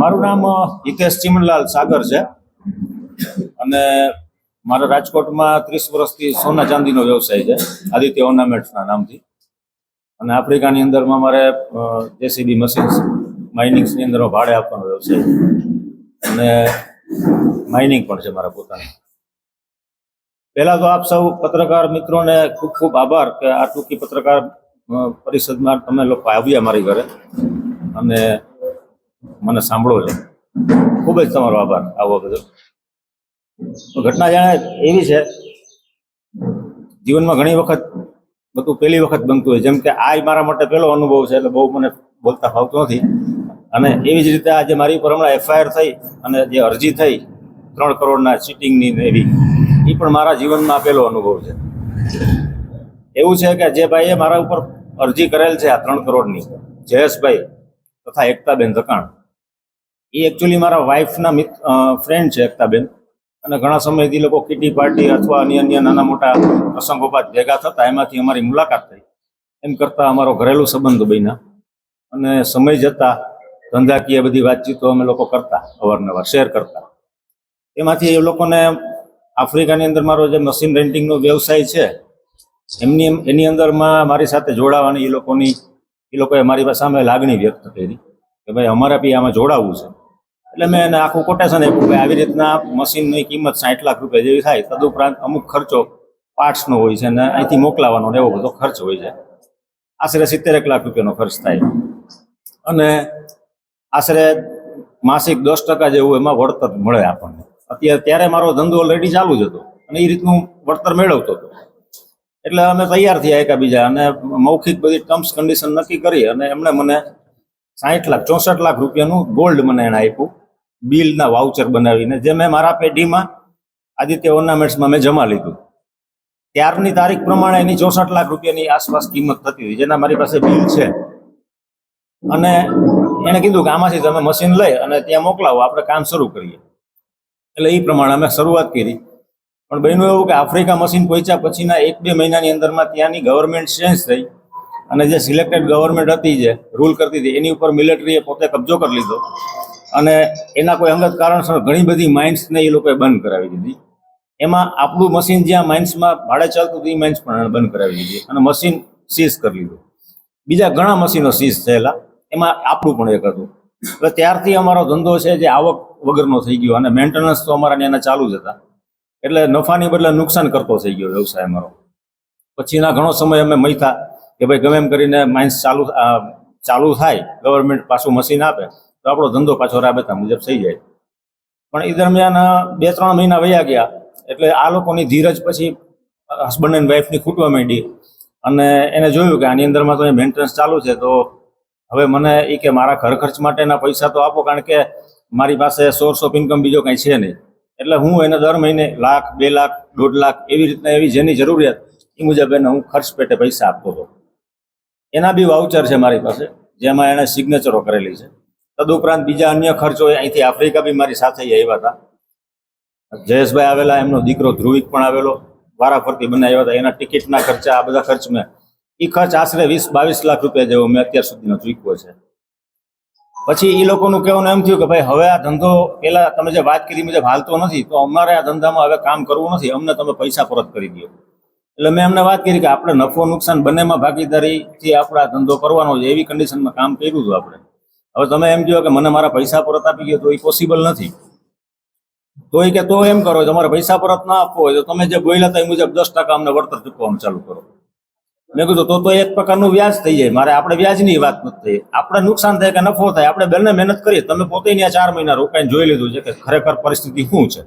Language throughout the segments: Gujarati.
મારું નામ હિતેશ ચિમનલાલ સાગર છે. અને મારા રાજકોટમાં ત્રીસ વર્ષથી સોના ચાંદીનો વ્યવસાય છે, આદિત્ય ઓર્નામેન્ટ્સના નામથી. અને આફ્રિકાની અંદરમાં મારે જેસીબી મશીન્સ, માઇનિંગ્સની અંદર ભાડે આપવાનો વ્યવસાય અને માઇનિંગ પણ છે મારા પોતાની. પહેલાં તો આપ સૌ પત્રકાર મિત્રોને ખૂબ ખૂબ આભાર કે આ ટૂંકી પત્રકાર પરિષદમાં તમે લોકો આવ્યા મારી ઘરે. અને મને સાંભળો છો. ખૂબ જ તમારો આભાર. આવો બધો. ઘટના જાણે એવી છે. જીવનમાં ઘણી વખત બધું પહેલી વખત બનતું હોય. જેમ કે આ મારા માટે પહેલો અનુભવ છે, એટલે બહુ મને બોલતા ફાવતો નથી. અને એવી જ રીતે આજે મારી ઉપર હમણાં એફઆઈઆર થઈ અને જે અરજી થઈ, ત્રણ કરોડના ચીટિંગની એવી એ પણ મારા જીવનમાં પહેલો અનુભવ છે. એવું છે કે જે ભાઈએ મારા ઉપર અરજી કરેલ છે આ ત્રણ કરોડની. જયેશભાઈ તથા એકતાબેન ધકાણ એ એકચ્યુઅલી મારા વાઈફના મિત ફ્રેન્ડ છે એકતાબેન. અને ઘણા સમયથી લોકો કિટી પાર્ટી અથવા અન્ય અન્ય નાના મોટા પ્રસંગોપાત ભેગા થતા, એમાંથી અમારી મુલાકાત થઈ. એમ કરતાં અમારો ઘરેલું સંબંધ બન્યા. અને સમય જતાં ધંધાકીય બધી વાતચીતો અમે લોકો કરતા, અવારનવાર શેર કરતા. એમાંથી એ લોકોને આફ્રિકાની અંદર મારો જે મશીન રેન્ટિંગનો વ્યવસાય છે, એમની, એની અંદરમાં મારી સાથે જોડાવાની એ લોકોની એ લોકોએ મારી સામે લાગણી વ્યક્ત કરી. કે ભાઈ અમારે બી આમાં જોડાવવું છે. એટલે મેં એને આખું કોટેશન આપ્યું કે આવી રીતના મશીનની કિંમત સાઠ લાખ રૂપિયા જેવી થાય, તદુપરાંત અમુક ખર્ચો પાર્ટ્સનો હોય છે અને અહીંથી મોકલાવાનો એવો બધો ખર્ચ હોય છે. આશરે સિત્તેરેક લાખ રૂપિયાનો ખર્ચ થાય. અને આશરે માસિક દસ ટકા જેવું એમાં વળતર મળે આપણને. અત્યારે ત્યારે મારો ધંધો ઓલરેડી ચાલુ જ હતો અને એ રીતનું વળતર મેળવતો હતો. એટલે અમે તૈયાર થયા એકાબીજા અને મૌખિક બધી ટર્મ્સ કન્ડિશન નક્કી કરી અને એમણે મને સાઠ લાખ, ચોસઠ લાખ રૂપિયાનું ગોલ્ડ મને એણે આપ્યું, બિલના વાઉચર બનાવીને, જે મેં મારા પેઢીમાં આદિત્ય ઓર્નામેન્ટ્સમાં મેં જમા લીધું. ત્યારની તારીખ પ્રમાણે એની ચોસઠ લાખ રૂપિયાની આસપાસ કિંમત થતી હતી જેના મારી પાસે બિલ છે. અને એણે કીધું કે આમાંથી તમે મશીન લઈ અને ત્યાં મોકલાવો, આપણે કામ શરૂ કરીએ. એટલે એ પ્રમાણે અમે શરૂઆત કરી. પણ બન્યું એવું કે આફ્રિકા મશીન પહોંચ્યા પછીના એક બે મહિનાની અંદરમાં ત્યાંની ગવર્મેન્ટ ચેન્જ થઈ. અને જે સિલેક્ટેડ ગવર્મેન્ટ હતી જે રૂલ કરતી હતી, એની ઉપર મિલિટરીએ પોતે કબજો કરી લીધો. અને એના કોઈ અંગત કારણસર ઘણી બધી માઇન્સને એ લોકોએ બંધ કરાવી દીધી. એમાં આપણું મશીન જ્યાં માઇન્સમાં ભાડે ચાલતું હતું, એ માઇન્સ પણ બંધ કરાવી દીધી અને મશીન સીઝ કરી લીધું. બીજા ઘણા મશીનો સીઝ થયેલા, એમાં આપણું પણ એક હતું. એટલે ત્યારથી અમારો ધંધો છે જે આવક વગરનો થઈ ગયો અને મેન્ટેનન્સ તો અમારા એના ચાલુ જ હતા. એટલે નફાની બદલે નુકસાન કરતો થઈ ગયો વ્યવસાય અમારો. પછીના ઘણો સમય અમે મૈથા કે ભાઈ ગમે એમ કરીને માઇન્સ ચાલુ ચાલુ થાય ગવર્મેન્ટ પાછું મશીન આપે, તો આપણો ધંધો પાછો રાબેતા મુજબ થઈ જાય. પણ એ દરમિયાન બે ત્રણ મહિના વયા ગયા, એટલે આ લોકોની ધીરજ પછી હસબન્ડ એન્ડ વાઈફની ખૂટવા માંડી. અને એને જોયું કે આની અંદરમાં તો મેન્ટેનન્સ ચાલુ છે, તો હવે મને એ કે મારા ઘર ખર્ચ માટેના પૈસા તો આપો, કારણ કે મારી પાસે સોર્સ ઓફ ઇન્કમ બીજો કાંઈ છે નહીં. એટલે હું એને દર મહિને લાખ, બે લાખ, દોઢ લાખ એવી રીતના એવી જેની જરૂરિયાત એ મુજબ એને હું ખર્ચ પેટે પૈસા આપતો હતો. એના બી વાઉચર છે મારી પાસે, જેમાં એણે સિગ્નેચરો કરેલી છે. તદુપરાંત બીજા અન્ય ખર્ચો અહીંથી આફ્રિકા બી મારી સાથે આવ્યા હતા. જયેશભાઈ આવેલા, એમનો દીકરો ધ્રુવિક પણ આવેલો, વારાફરતી બંને આવ્યા હતા. એના ટિકિટના ખર્ચા, આ બધા ખર્ચ મેં એ ખર્ચ આશરે વીસ, બાવીસ લાખ રૂપિયા જેવો મેં અત્યાર સુધીનો ચૂક્યો છે. પછી એ લોકોનું કહેવાનું એમ થયું કે ભાઈ, હવે આ ધંધો પેલા તમે જે વાત કરી મુજબ હાલતો નથી, તો અમારે આ ધંધામાં હવે કામ કરવું નથી. અમને તમે પૈસા પરત કરી દો. એટલે મેં એમને વાત કરી કે આપણે નફો નુકસાન બંનેમાં ભાગીદારીથી આપણે આ ધંધો કરવાનો છે, એવી કન્ડિશનમાં કામ કર્યું હતું આપણે. હવે તમે એમ કહો કે મને મારા પૈસા પરત આપી ગયો તો એ પોસિબલ નથી. તો એ કે તો એમ કરો, તમારે પૈસા પરત ના આપવો હોય તો તમે જે બોલ્યા હતા એ મુજબ દસ ટકા અમને વળતર ચૂકવવાનું ચાલુ કરો. મેં કીધું, તો તો એક પ્રકારનું વ્યાજ થઈ જાય. મારે આપણે વ્યાજની વાત નથી થઈ. આપણે નુકસાન થાય કે નફો થાય, આપણે બંને મહેનત કરીએ, તમે પોતે ત્યાં ચાર મહિના રોકાઈને જોઈ લીધું છે કે ખરેખર પરિસ્થિતિ શું છે?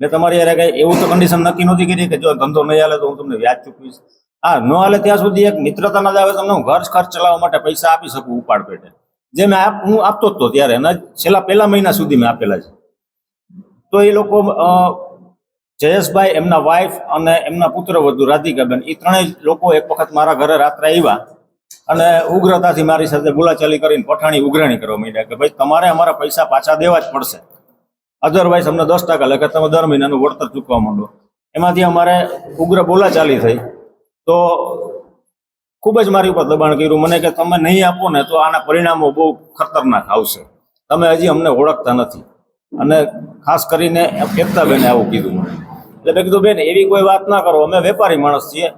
મેં તમારી યારે કઈ એવું તો કન્ડિશન નક્કી નહોતી કરી કે જો ધંધો નહીં હાલે તો હું તમને વ્યાજ ચૂકવીશ. હા, ન હાલે ત્યાં સુધી એક મિત્રતાના દાવે તમને હું ઘર ખર્ચ ચલાવવા માટે પૈસા આપી શકું ઉપાડ પેટે. જે મેં આપ, હું આપતો હતો ત્યારે અને છેલ્લા પહેલા મહિના સુધી મેં આપેલા છે. તો એ લોકો જયેશભાઈ, એમના વાઈફ અને એમના પુત્ર વધુ રાધિકાબેન એ ત્રણેય લોકો એક વખત મારા ઘરે રાત્રે આવ્યા અને ઉગ્રતાથી મારી સાથે બોલાચાલી કરીને પઠાણી ઉઘરાણી કરવા માંડ્યા કે ભાઈ, તમારે અમારા પૈસા પાછા દેવા જ પડશે. અધરવાઇઝ અમને દસ ટકા લખે તમે દર મહિનાનું વળતર ચૂકવા માંડો. એમાંથી અમારે ઉગ્ર બોલાચાલી થઈ. તો ખૂબ જ મારી ઉપર દબાણ કર્યું. મને કે તમે નહીં આપો ને તો આના પરિણામો બહુ ખતરનાક આવશે. તમે હજી અમને ઓળખતા નથી. અને ખાસ કરીને એકતાબેને આવું કીધું મને. એટલે મેં કીધું, બેન, એવી કોઈ વાત ના કરો. અમે વેપારી માણસ છીએ.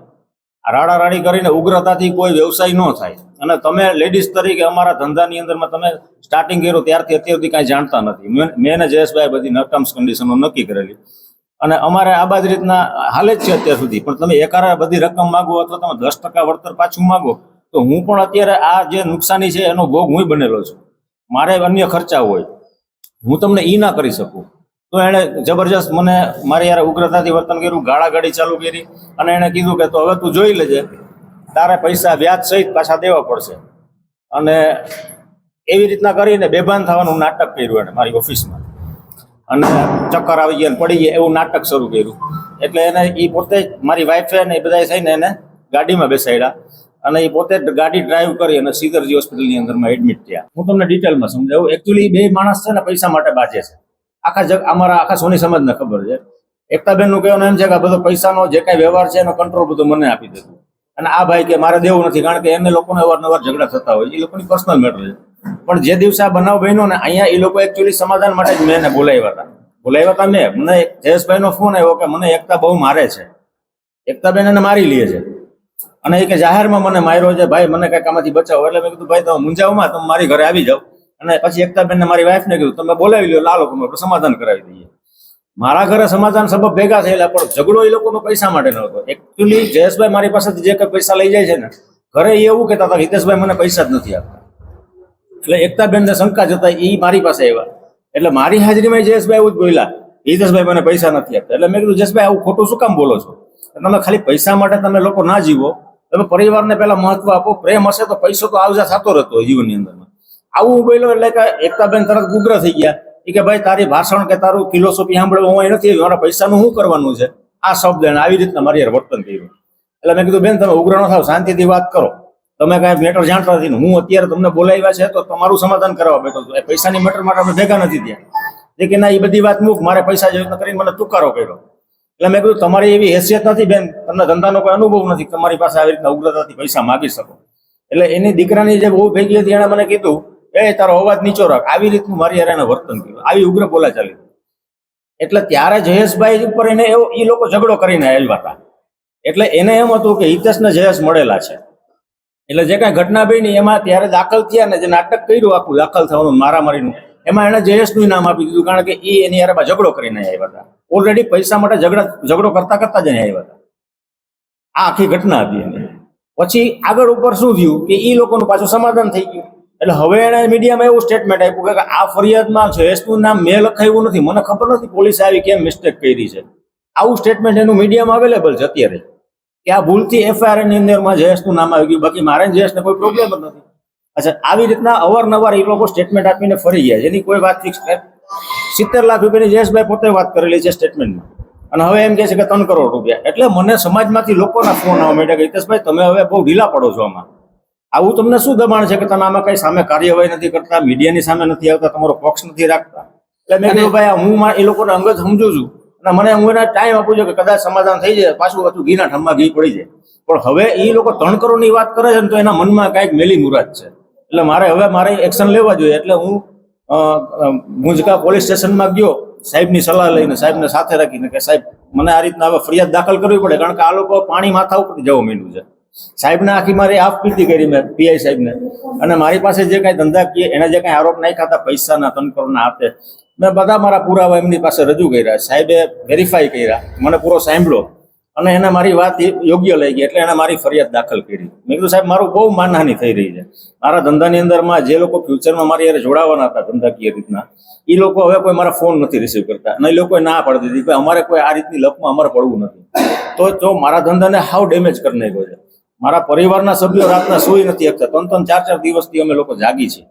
રાડારાડી કરીને ઉગ્રતાથી કોઈ વ્યવસાય ન થાય. અને તમે લેડીઝ તરીકે અમારા ધંધાની અંદરમાં તમે સ્ટાર્ટિંગ કર્યું ત્યારથી અત્યાર સુધી કાંઈ જાણતા નથી. મેં- અને જયેશભાઈ બધી ટર્મ્સ કન્ડિશનો નક્કી કરેલી. અને અમારે આ બાજ રીતના હાલે જ છે અત્યાર સુધી. પણ તમે એકારા બધી રકમ માગો અથવા તમે દસ ટકા વળતર પાછું માગો, તો હું પણ અત્યારે આ જે નુકસાની છે એનો ભોગ હું બનેલો છું. મારે અન્ય ખર્ચા હોય. હું તમને ઈ ના કરી શકું. તો એણે જબરજસ્ત મને મારી યાર ઉગ્રતાથી વર્તન કર્યું ગાળા ગાડી ચાલુ કરી અને એણે કીધું કે તો હવે તું જોઈ લેજે. તારે પૈસા વ્યાજ સહિત પાછા દેવા પડશે. અને એવી રીતના કરીને બેભાન થવાનું નાટક કર્યું એને મારી ઓફિસમાં. અને ચક્કર આવી ગયા પડી ગયા, એવું નાટક શરૂ કર્યું. એટલે એને એ પોતે મારી વાઈફે અને એ બધા થઈને એને ગાડીમાં બેસાડ્યા. અને એ પોતે ગાડી ડ્રાઈવ કરી અને સીધરજી હોસ્પિટલની અંદરમાં એડમિટ થયા. હું તમને ડિટેલમાં સમજાવું. એકચ્યુઅલી બે માણસ છે ને પૈસા માટે બાજે છે. આખા જગ, અમારા આખા સોની સમાજને ખબર છે. એકતાબેનનું કહેવાનું એમ છે કે બધો પૈસાનો જે કાંઈ વ્યવહાર છે એનો કંટ્રોલ બધો મને આપી દીધું અને આ ભાઈ કે મારે દેવું નથી, કારણ કે એમને લોકોને અવારનવાર ઝઘડા થતા હોય એ લોકોની પર્સનલ મેટર છે. પણ જે દિવસે આ બનાવ બન્યો ને, અહીંયા એ લોકો એકચ્યુઅલી સમાધાન માટે જ મેં એને બોલાવ્યા હતા. બોલાવ્યા હતા મેં. મને જયેશભાઈનો ફોન આવ્યો કે મને એકતા બહુ મારે છે. એકતાબેન એને મારી લે છે. અને એ કે જાહેરમાં મને માર્યો છે, ભાઈ, મને કંઈક આમાંથી બચાવો. એટલે મેં કીધું, ભાઈ, તમે મુંજાવમાં તમે મારી ઘરે આવી જાઓ. અને પછી એકતાબેનને મારી વાઈફને કીધું, તમે બોલાવી લો લાલો લોકો સમાધાન કરાવી દઈએ. મારા ઘરે સમાધાન સભા ભેગા થયેલા, પણ ઝઘડો એ લોકોનો પૈસા માટે નહોતો એકચ્યુઅલી જયેશભાઈ મારી પાસેથી જે કંઈ પૈસા લઈ જાય છે ને, ઘરે એ એવું કહેતા હતા હિતેશભાઈ મને પૈસા જ નથી આપતા. એટલે એકતાબેનને શંકા જતા એ મારી પાસે આવ્યા. એટલે મારી હાજરીમાં જયેશભાઈ એવું જ બોલ્યા, હિતેશભાઈ મને પૈસા નથી આપતા. એટલે મેં કીધું, જયેશભાઈ, આવું ખોટું શું કામ બોલો છો? તમે ખાલી પૈસા માટે તમે લોકો ના જીવો. તમે પરિવારને પહેલા મહત્વ આપો. પ્રેમ હશે તો પૈસો તો આવજા થતો રહેતો જીવનની અંદરમાં. આવું બોલ્યો એટલે કે એકતાબેન તરત ગુગ્ર થઈ ગયા. કે ભાઈ તારી ભાષણ કે તારું ફિલોસોફી સાંભળવું હું અહીં નથી. મારા પૈસાનું શું કરવાનું છે? આ શબ્દ એને આવી રીતના મારી હારે વર્તન કર્યું. એટલે મેં કીધું, બેન, તમે ઉગ્ર ન થાવ, શાંતિથી વાત કરો. તમે કાંઈ મેટર જાણતા નથી હું અત્યારે તમને બોલાવ્યા છે તો તમારું સમાધાન કરવા બેઠો છું. એ પૈસાની મેટર માટે આપણે ભેગા નથી ત્યાં કે ના એ બધી વાત મૂક, મારે પૈસા જેવી કરીને મને તુકારો કર્યો. એટલે મેં કીધું, તમારી એવી હેસિયત નથી, બેન. તમને ધંધાનો કોઈ અનુભવ નથી તમારી પાસે આવી રીતના ઉગ્રતાથી પૈસા માગી શકો. એટલે એની દીકરાની જે બહુ ભેગી હતી, એણે મને કીધું એ, તારો અવાજ નીચો રાખ. આવી રીતનું મારી હારે એને વર્તન કર્યું. આવી ઉગ્ર બોલા ચાલી. એટલે ત્યારે જયેશભાઈ ઉપર એને એવો એ લોકો ઝઘડો કરીને આવ્યા હતા. એટલે એને એમ હતું કે હિતેશને જયેશ મળેલા છે. એટલે જે કાંઈ ઘટના બની એમાં ત્યારે દાખલ થયા ને જે નાટક કર્યું આખું દાખલ થવાનું મારામારીનું, એમાં એણે જયેશનું નામ આપી દીધું કારણ કે એ એની યારમાં ઝઘડો કરીને આવ્યા હતા. ઓલરેડી પૈસા માટે ઝઘડા ઝઘડો કરતા કરતા જ અહીં આવ્યા હતા. આ આખી ઘટના હતી એની. પછી આગળ ઉપર શું થયું કે એ લોકોનું પાછું સમાધાન થઈ ગયું. એટલે હવે એણે મીડિયામાં એવું સ્ટેટમેન્ટ આપ્યું કે આ ફરિયાદમાં જયેશનું નામ મેં લખાયું નથી, મને ખબર નથી પોલીસે આવી કેમ મિસ્ટેક કરી છે. આવું સ્ટેટમેન્ટ એનું મીડિયામાં અવેલેબલ છે અત્યારે. કે આ ભૂલથી એફઆઈઆરની અંદરમાં જયેશનું નામ આવી ગયું, બાકી મારે જયેશને કોઈ પ્રોબ્લેમ જ નથી. અચ્છા, આવી રીતના અવારનવાર એ લોકો સ્ટેટમેન્ટ આપીને ફરી ગયા જેની કોઈ વાત ફિક્સ સિત્તેર લાખ રૂપિયાની જયેશભાઈ પોતે વાત કરેલી છે સ્ટેટમેન્ટમાં અને હવે એમ કહે છે કે ત્રણ કરોડ રૂપિયા. એટલે મને સમાજમાંથી લોકોના ફોન આવવા માંડ્યા કે, હિતેશભાઈ, તમે હવે બહુ ઢીલા પડો છો આમાં. આવું તમને શું દબાણ છે કે તમે આમાં કઈ સામે કાર્યવાહી નથી કરતા, મીડિયાની સામે નથી આવતા, તમારો પક્ષ નથી રાખતા? એટલે મેં કીધું, ભાઈ હું એ લોકોને અંગત સમજુ છું. અને મને હું એને ટાઈમ આપું છું કે કદાચ સમાધાન થઈ જાય, પાછું પાછું ઘીના ઠમમાં ઘી પડી જાય. પણ હવે એ લોકો ત્રણ કરોડની વાત કરે છે ને તો એના મનમાં કાંઈક મેલી મુરાદ છે. એટલે મારે હવે મારે એક્શન લેવા જોઈએ. એટલે હું ગુંજકા પોલીસ સ્ટેશનમાં ગયો, સાહેબની સલાહ લઈને, સાહેબને સાથે રાખીને કે, સાહેબ, મને આ રીતના હવે ફરિયાદ દાખલ કરવી પડે, કારણ કે આ લોકો પાણી માથા ઉપર જવા માંડ્યું છે. સાહેબને આખી મારી આફ પીતી કરી મેં, પીઆઈ સાહેબને. અને મારી પાસે જે કાંઈ ધંધાકીય એના જે કાંઈ આરોપ નહીં ખાતા પૈસાના તનકરોના આપે મેં બધા મારા પુરાવા એમની પાસે રજૂ કર્યા. સાહેબે વેરીફાઈ કર્યા. મને પૂરો સાંભળ્યો અને એને મારી વાત યોગ્ય લઈ ગઈ, એટલે એને મારી ફરિયાદ દાખલ કરી. મેં કીધું, સાહેબ, મારું બહુ માનહાની થઈ રહી છે. મારા ધંધાની અંદરમાં જે લોકો ફ્યુચરમાં મારી હારે જોડાવાના હતા ધંધાકીય રીતના એ લોકો હવે કોઈ મારા ફોન નથી રિસીવ કરતા. અને એ લોકોએ ના પાડી દીધી કે અમારે કોઈ આ રીતની લપમાં અમારે પડવું નથી. તો જો મારા ધંધાને હાવ ડેમેજ કરી નાખ્યો છે. મારા પરિવારના સભ્યો રાતના સુઈ નથી શકતા. ત્રણ ત્રણ ચાર ચાર દિવસથી અમે લોકો જાગી છીએ.